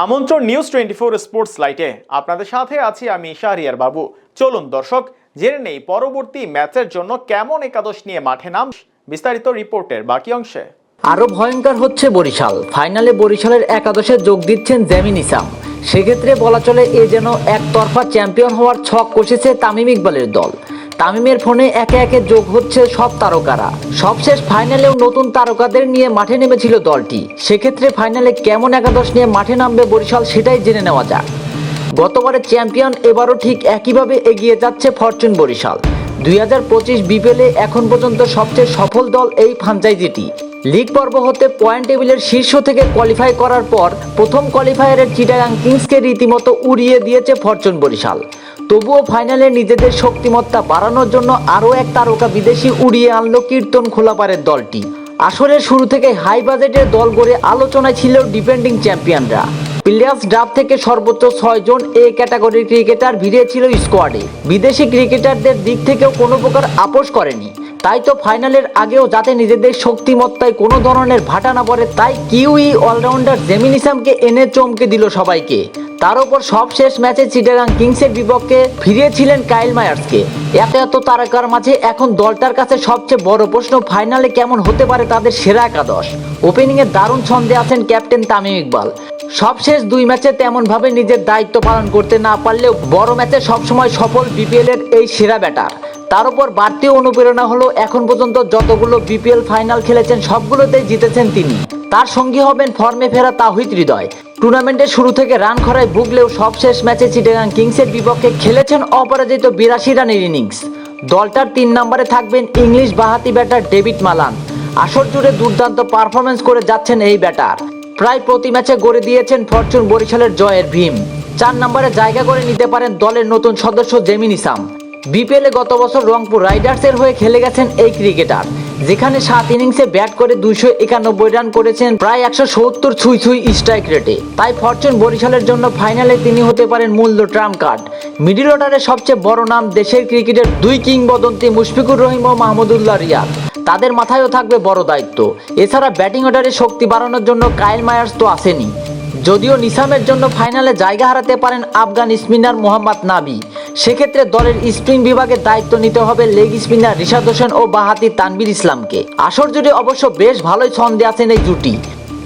আমন্ত্রণ news twenty four sports লাইটে। আপনাদের সাথে আছি আমি শাহরিয়ার বাবু। চলুন দর্শক, জেনে নেই পরবর্তী ম্যাচের জন্য কেমন একাদশ নিয়ে মাঠে নাম বিস্তারিত রিপোর্টের বাকি অংশে। আরও ভয়ঙ্কর হচ্ছে বরিশাল। ফাইনালে বরিশালের একাদশে যোগ দিচ্ছেন জেমিন ইসাম। সেক্ষেত্রে বলা চলে এ যেন একতরফা চ্যাম্পিয়ন হওয়ার ছক কষেছে তামিম ইকবালের দল। তামিমের ফোনে একে একে যোগ হচ্ছে সব তারকারা। সবশেষ ফাইনালেও নতুন তারকাদের নিয়ে মাঠে নেমেছিল দলটি। সেক্ষেত্রে ফাইনালে কেমন একাদশ নিয়ে মাঠে নামবে বরিশাল সেটাই জেনে নেওয়া যাক। গতবারের চ্যাম্পিয়ন এবারও ঠিক একইভাবে এগিয়ে যাচ্ছে ফরচুন বরিশাল। দুই হাজার পঁচিশ বিপিএলে এখন পর্যন্ত সবচেয়ে সফল দল এই ফ্রাঞ্চাইজিটি। লিগ পর্ব হতে পয়েন্ট টেবিলের শীর্ষ থেকে কোয়ালিফাই করার পর প্রথম কোয়ালিফায়ারের চিটাগাং কিংসকে রীতিমতো উড়িয়ে দিয়েছে ফরচুন বরিশাল। তবুও ফাইনালে নিজেদের শক্তিমত্তা বাড়ানোর জন্য আরও এক তারকা বিদেশি উড়িয়ে আনলো কীর্তন খোলাপাড়ের দলটি। আসরের শুরু থেকে হাই বাজেটের দল গড়ে আলোচনায় ছিল ডিফেন্ডিং চ্যাম্পিয়নরা প্লেয়ার্স ড্রাফ থেকে সর্বোচ্চ ছয়জন এ ক্যাটাগরির ক্রিকেটার ভিড়িয়েছিল স্কোয়াডে বিদেশি ক্রিকেটারদের দিক থেকেও কোনো প্রকার আপোষ করেনি। তাই তো ফাইনালের আগেও যাতে নিজেদের শক্তিমত্তায় কোনো ধরনের ভাটা না পড়ে, তাই কিউই অলরাউন্ডার জেমিনিসামকে এনে চমকে দিল সবাইকে। তার উপর সব শেষ ম্যাচে চিটাগাং কিংসের বিপক্ষে ফিরিয়েছিলেন কাইল মায়ার্সকে। এত এত তারকার মাঝে এখন দলটার কাছে সবচেয়ে বড় প্রশ্ন, ফাইনালে কেমন হতে পারে তাদের সেরা একাদশ? ওপেনিংয়ে দারুণ ছন্দে আছেন ক্যাপ্টেন তামিম ইকবাল। সবশেষ দুই ম্যাচে তেমন ভাবে নিজের দায়িত্ব পালন করতে না পারলেও বড় ম্যাচে সবসময় সফল বিপিএল এর এই সেরা ব্যাটার। তার উপর বাড়তি অনুপ্রেরণা হলো এখন পর্যন্ত যতগুলো বিপিএল ফাইনাল খেলেছেন, সবগুলোতেই জিতেছেন তিনি। তার সঙ্গী হবেন ফর্মে ফেরা তাহিদ হৃদয়। টুর্নামেন্টের শুরু থেকে রান খরায় ভুগলেও সবশেষ ম্যাচে চিটাগাং কিংসের বিপক্ষে খেলেছেন অপরাজিত বিরাশি রানের ইনিংস। দলটার তিন নম্বরে থাকবেন ইংলিশ বাহাতি ব্যাটার ডেভিড মালান। আসর জুড়ে দুর্দান্ত পারফরমেন্স করে যাচ্ছেন এই ব্যাটার। প্রায় প্রতি ম্যাচে গড়ে দিয়েছেন ফরচুন বরিশালের জয়ের ভীম। চার নম্বরে জায়গা করে নিতে পারেন দলের নতুন সদস্য জেমিন ইসাম বিপিএলে গত বছর রংপুর রাইডার্সের হয়ে খেলে গেছেন এই ক্রিকেটার। যেখানে সাত ইনিংসে ব্যাট করে দুইশো একানব্বই রান করেছেন প্রায় একশো সত্তর ছুঁই ছুঁই স্ট্রাইক রেটে। তাই ফরচুন বরিশালের জন্য ফাইনালে তিনি হতে পারেন মূল্য ট্রাম্প কার্ড। মিডিল অর্ডারের সবচেয়ে বড় নাম দেশের ক্রিকেটের দুই কিংবদন্তি মুশফিকুর রহিম ও মাহমুদুল্লাহ রিয়াদ। তাদের মাথায়ও থাকবে বড় দায়িত্ব। এছাড়া ব্যাটিং অর্ডারে শক্তি বাড়ানোর জন্য কাইল মায়ার্স তো আসেনি। যদিও নিসামের জন্য ফাইনালে জায়গা হারাতে পারেন আফগান স্পিনার মোহাম্মদ নাবি সেক্ষেত্রে দলের স্পিন বিভাগের দায়িত্ব নিতে হবে লেগ স্পিনার রিশাদ হোসেন ও বাহাতি তানবির ইসলামকে। আসর জুড়ে অবশ্য বেশ ভালোই ছন্দে আছেন এই জুটি।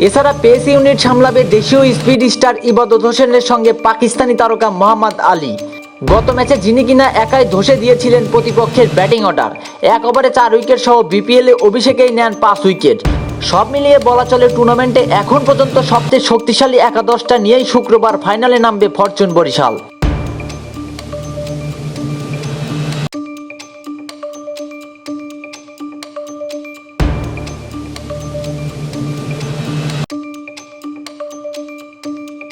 এছাড়া পেস ইউনিট সামলাবে দেশীয় স্পিড স্টার ইবাদত হোসেনের সঙ্গে পাকিস্তানি তারকা মোহাম্মদ আলী। গত ম্যাচে যিনি কিনা একাই ধসে দিয়েছিলেন প্রতিপক্ষের ব্যাটিং অর্ডার, এক ওভারে চার উইকেট সহ বিপিএলে অভিষেকেই নেন পাঁচ উইকেট। সব মিলিয়ে বলা চলে টুর্নামেন্টে এখন পর্যন্ত সবচেয়ে শক্তিশালী একাদশটা নিয়েই শুক্রবার ফাইনালে নামবে ফরচুন বরিশাল।